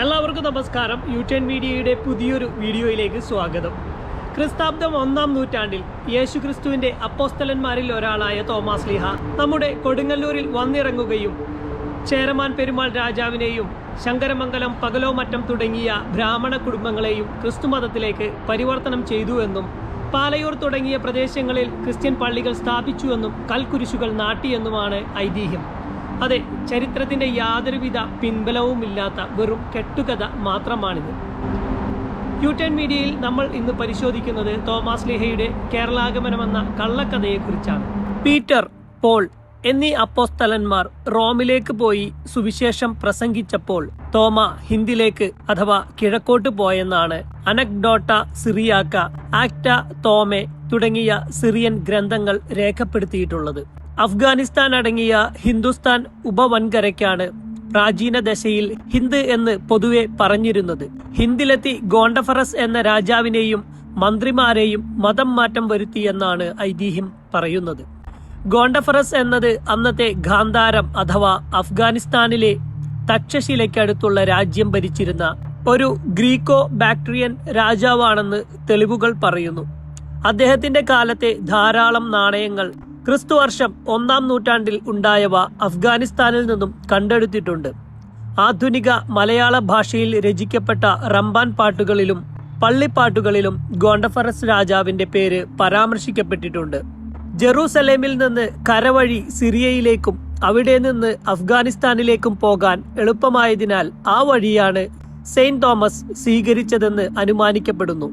എല്ലാവർക്കും നമസ്കാരം. U ten മീഡിയയുടെ പുതിയൊരു വീഡിയോയിലേക്ക് സ്വാഗതം. ക്രിസ്താബ്ദം ഒന്നാം നൂറ്റാണ്ടിൽ യേശു ക്രിസ്തുവിന്റെ അപ്പോസ്തലന്മാരിൽ ഒരാളായ തോമാസ് ലിഹ നമ്മുടെ കൊടുങ്ങല്ലൂരിൽ വന്നിറങ്ങുകയും ചേരമാൻ പെരുമാൾ രാജാവിനെയും ശങ്കരമംഗലം പകലോമറ്റം തുടങ്ങിയ ബ്രാഹ്മണ കുടുംബങ്ങളെയും ക്രിസ്തുമതത്തിലേക്ക് പരിവർത്തനം ചെയ്തു എന്നും പാലയൂർ തുടങ്ങിയ പ്രദേശങ്ങളിൽ ക്രിസ്ത്യൻ പള്ളികൾ സ്ഥാപിച്ചുവെന്നും കൽക്കുരിശുകൾ നാട്ടിയെന്നുമാണ് ഐതിഹ്യം. അതെ ചരിത്രത്തിന്റെ യാതൊരുവിധ പിൻബലവുമില്ലാത്ത വെറും കെട്ടുകഥ മാത്രമാണിത്. യു ടെൻ മീഡിയയിൽ നമ്മൾ ഇന്ന് പരിശോധിക്കുന്നത് തോമസ് ലിഹയുടെ കേരളാഗമനമെന്ന കള്ളക്കഥയെക്കുറിച്ചാണ്. പീറ്റർ പോൾ എന്നീ അപ്പോസ്തലന്മാർ റോമിലേക്ക് പോയി സുവിശേഷം പ്രസംഗിച്ചപ്പോൾ തോമ ഹിന്ദിലേക്ക് അഥവാ കിഴക്കോട്ട് പോയെന്നാണ് അനക്ഡോട്ട സിറിയാക്ക ആക്ട തോമെ തുടങ്ങിയ സിറിയൻ ഗ്രന്ഥങ്ങൾ രേഖപ്പെടുത്തിയിട്ടുള്ളത്. അഫ്ഗാനിസ്ഥാൻ അടങ്ങിയ ഹിന്ദുസ്ഥാൻ ഉപവൻകരയ്ക്കാണ് പ്രാചീന ദശയിൽ ഹിന്ദ് എന്ന് പൊതുവെ പറഞ്ഞിരുന്നത്. ഹിന്ദിലെത്തി ഗോണ്ടഫറസ് എന്ന രാജാവിനെയും മന്ത്രിമാരെയും മതം മാറ്റം വരുത്തിയെന്നാണ് ഐതിഹ്യം പറയുന്നത്. ഗോണ്ടഫറസ് എന്നത് അന്നത്തെ ഗാന്ധാരം അഥവാ അഫ്ഗാനിസ്ഥാനിലെ തക്ഷശിലയ്ക്കടുത്തുള്ള രാജ്യം ഭരിച്ചിരുന്ന ഒരു ഗ്രീക്കോ ബാക്ട്രിയൻ രാജാവാണെന്ന് തെളിവുകൾ പറയുന്നു. അദ്ദേഹത്തിന്റെ കാലത്തെ ധാരാളം നാണയങ്ങൾ ക്രിസ്തു വർഷം ഒന്നാം നൂറ്റാണ്ടിൽ ഉണ്ടായവ അഫ്ഗാനിസ്ഥാനിൽ നിന്നും കണ്ടെടുത്തിട്ടുണ്ട്. ആധുനിക മലയാള ഭാഷയിൽ രചിക്കപ്പെട്ട റംബാൻ പാട്ടുകളിലും പള്ളിപ്പാട്ടുകളിലും ഗോണ്ടഫറസ് രാജാവിന്റെ പേര് പരാമർശിക്കപ്പെട്ടിട്ടുണ്ട്. ജെറൂസലേമിൽ നിന്ന് കരവഴി സിറിയയിലേക്കും അവിടെ നിന്ന് അഫ്ഗാനിസ്ഥാനിലേക്കും പോകാൻ എളുപ്പമായതിനാൽ ആ വഴിയാണ് സെയിന്റ് തോമസ് സ്വീകരിച്ചതെന്ന് അനുമാനിക്കപ്പെടുന്നു.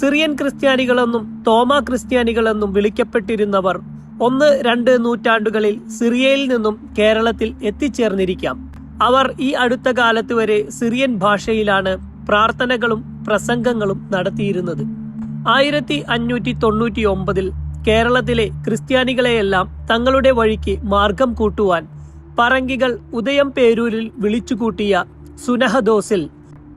സിറിയൻ ക്രിസ്ത്യാനികളെന്നും തോമ ക്രിസ്ത്യാനികളെന്നും വിളിക്കപ്പെട്ടിരുന്നവർ ഒന്ന് രണ്ട് നൂറ്റാണ്ടുകളിൽ സിറിയയിൽ നിന്നും കേരളത്തിൽ എത്തിച്ചേർന്നിരിക്കാം. അവർ ഈ അടുത്ത കാലത്ത് വരെ സിറിയൻ ഭാഷയിലാണ് പ്രാർത്ഥനകളും പ്രസംഗങ്ങളും നടത്തിയിരുന്നത്. ആയിരത്തി അഞ്ഞൂറ്റി തൊണ്ണൂറ്റി ഒമ്പതിൽ കേരളത്തിലെ ക്രിസ്ത്യാനികളെയെല്ലാം തങ്ങളുടെ വഴിക്ക് മാർഗം കൂട്ടുവാൻ പറങ്കികൾ ഉദയം പേരൂരിൽ വിളിച്ചുകൂട്ടിയ സുനഹദോസിൽ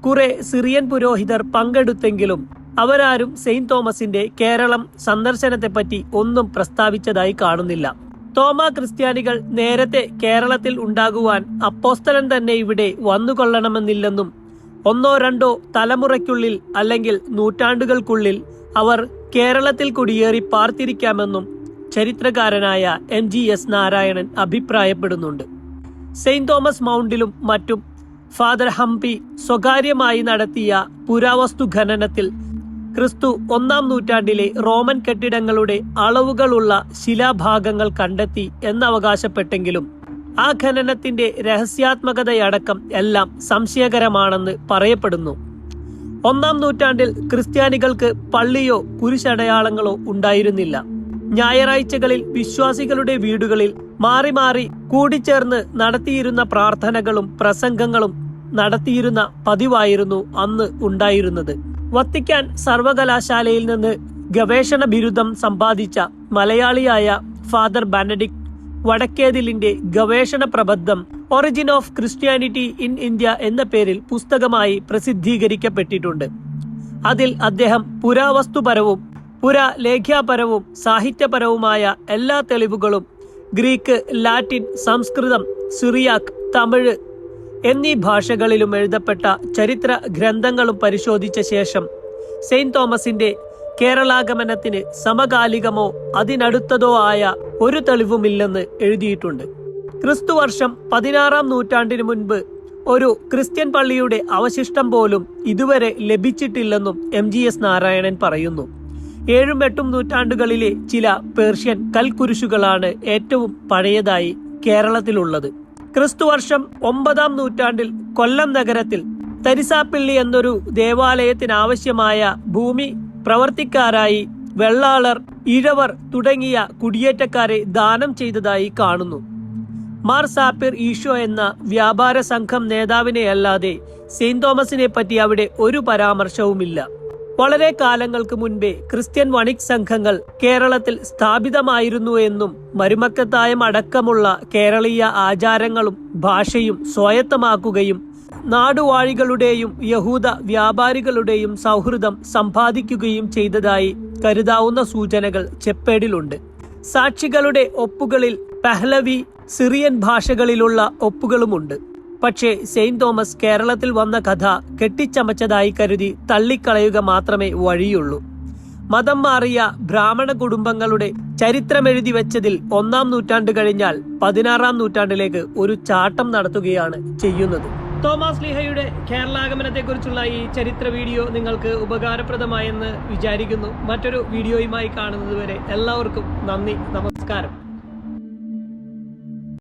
കുറെ സിറിയൻ പുരോഹിതർ പങ്കെടുത്തെങ്കിലും അവരാരും സെയിന്റ് തോമസിന്റെ കേരളം സന്ദർശനത്തെപ്പറ്റി ഒന്നും പ്രസ്താവിച്ചതായി കാണുന്നില്ല. തോമ ക്രിസ്ത്യാനികൾ നേരത്തെ കേരളത്തിൽ ഉണ്ടാകുവാൻ അപ്പോസ്തലൻ തന്നെ ഇവിടെ വന്നുകൊള്ളണമെന്നില്ലെന്നും ഒന്നോ രണ്ടോ തലമുറയ്ക്കുള്ളിൽ അല്ലെങ്കിൽ നൂറ്റാണ്ടുകൾക്കുള്ളിൽ അവർ കേരളത്തിൽ കുടിയേറി പാർത്തിരിക്കാമെന്നും ചരിത്രകാരനായ എം ജി എസ് നാരായണൻ അഭിപ്രായപ്പെടുന്നുണ്ട്. സെയിന്റ് തോമസ് മൗണ്ടിലും മറ്റും ഫാദർ ഹംപി സ്വകാര്യമായി നടത്തിയ പുരാവസ്തു ഖനനത്തിൽ ക്രിസ്തു ഒന്നാം നൂറ്റാണ്ടിലെ റോമൻ കെട്ടിടങ്ങളുടെ അളവുകളുള്ള ശിലാഭാഗങ്ങൾ കണ്ടെത്തി എന്നവകാശപ്പെട്ടെങ്കിലും ആ ഖനനത്തിന്റെ രഹസ്യാത്മകതയടക്കം എല്ലാം സംശയകരമാണെന്ന് പറയപ്പെടുന്നു. ഒന്നാം നൂറ്റാണ്ടിൽ ക്രിസ്ത്യാനികൾക്ക് പള്ളിയോ കുരിശടയാളങ്ങളോ ഉണ്ടായിരുന്നില്ല. ഞായറാഴ്ചകളിൽ വിശ്വാസികളുടെ വീടുകളിൽ മാറി മാറി കൂടിച്ചേർന്ന് നടത്തിയിരുന്ന പ്രാർത്ഥനകളും പ്രസംഗങ്ങളും നടത്തിയിരുന്ന പതിവായിരുന്നു അന്ന് ഉണ്ടായിരുന്നത്. വത്തിക്കാൻ സർവകലാശാലയിൽ നിന്ന് ഗവേഷണ ബിരുദം സമ്പാദിച്ച മലയാളിയായ ഫാദർ ബാനഡിക് വടക്കേതിലിന്റെ ഗവേഷണ പ്രബദ്ധം origin of Christianity in India എന്ന പേരിൽ പുസ്തകമായി പ്രസിദ്ധീകരിക്കപ്പെട്ടിട്ടുണ്ട്. അതിൽ അദ്ദേഹം പുരാവസ്തുപരവും പുരാലേഖ്യാപരവും സാഹിത്യപരവുമായ എല്ലാ തെളിവുകളും Greek Latin Samskritam Syriac Tamil എന്നീ ഭാഷകളിലും എഴുതപ്പെട്ട ചരിത്ര ഗ്രന്ഥങ്ങളും പരിശോധിച്ച ശേഷം സെയിന്റ് തോമസിന്റെ കേരളാഗമനത്തിന് സമകാലികമോ അതിനടുത്തതോ ആയ ഒരു തെളിവുമില്ലെന്ന് എഴുതിയിട്ടുണ്ട്. ക്രിസ്തുവർഷം പതിനാറാം നൂറ്റാണ്ടിന് മുൻപ് ഒരു ക്രിസ്ത്യൻ പള്ളിയുടെ അവശിഷ്ടം പോലും ഇതുവരെ ലഭിച്ചിട്ടില്ലെന്നും എം ജി എസ് നാരായണൻ പറയുന്നു. ഏഴും എട്ടും നൂറ്റാണ്ടുകളിലെ ചില പേർഷ്യൻ കൽക്കുരിശുകളാണ് ഏറ്റവും പഴയതായി കേരളത്തിലുള്ളത്. ക്രിസ്തുവർഷം ഒമ്പതാം നൂറ്റാണ്ടിൽ കൊല്ലം നഗരത്തിൽ തരിസാപ്പിള്ളി എന്നൊരു ദേവാലയത്തിനാവശ്യമായ ഭൂമി പ്രവർത്തിക്കാരായി വെള്ളാളർ ഇഴവർ തുടങ്ങിയ കുടിയേറ്റക്കാരെ ദാനം ചെയ്തതായി കാണുന്നു. മാർ സാപ്പിർ ഈഷോ എന്ന വ്യാപാര സംഘം നേതാവിനെയല്ലാതെ സെയിന്റ് തോമസിനെ പറ്റി അവിടെ ഒരു പരാമർശവുമില്ല. വളരെ കാലങ്ങൾക്ക് മുൻപേ ക്രിസ്ത്യൻ വണിക് സംഘങ്ങൾ കേരളത്തിൽ സ്ഥാപിതമായിരുന്നു എന്നും മരുമക്കത്തായം അടക്കമുള്ള കേരളീയ ആചാരങ്ങളും ഭാഷയും സ്വായത്തമാക്കുകയും നാടുവാഴികളുടെയും യഹൂദ വ്യാപാരികളുടെയും സൗഹൃദം സമ്പാദിക്കുകയും ചെയ്തതായി കരുതാവുന്ന സൂചനകൾ ചെപ്പേടിലുണ്ട്. സാക്ഷികളുടെ ഒപ്പുകളിൽ പെഹ്ലവി സിറിയൻ ഭാഷകളിലുള്ള ഒപ്പുകളുമുണ്ട്. പക്ഷേ സെയിന്റ് തോമസ് കേരളത്തിൽ വന്ന കഥ കെട്ടിച്ചമച്ചതായി കരുതി തള്ളിക്കളയുക മാത്രമേ വഴിയുള്ളൂ. മതം മാറിയ ബ്രാഹ്മണ കുടുംബങ്ങളുടെ ചരിത്രമെഴുതി വെച്ചതിൽ ഒന്നാം നൂറ്റാണ്ട് കഴിഞ്ഞാൽ പതിനാറാം നൂറ്റാണ്ടിലേക്ക് ഒരു ചാട്ടം നടത്തുകയാണ് ചെയ്യുന്നത്. തോമസ് ലിഹയുടെ കേരളാഗമനത്തെക്കുറിച്ചുള്ള ഈ ചരിത്ര വീഡിയോ നിങ്ങൾക്ക് ഉപകാരപ്രദമായെന്ന് വിചാരിക്കുന്നു. മറ്റൊരു വീഡിയോയുമായി കാണുന്നതുവരെ എല്ലാവർക്കും നന്ദി നമസ്കാരം.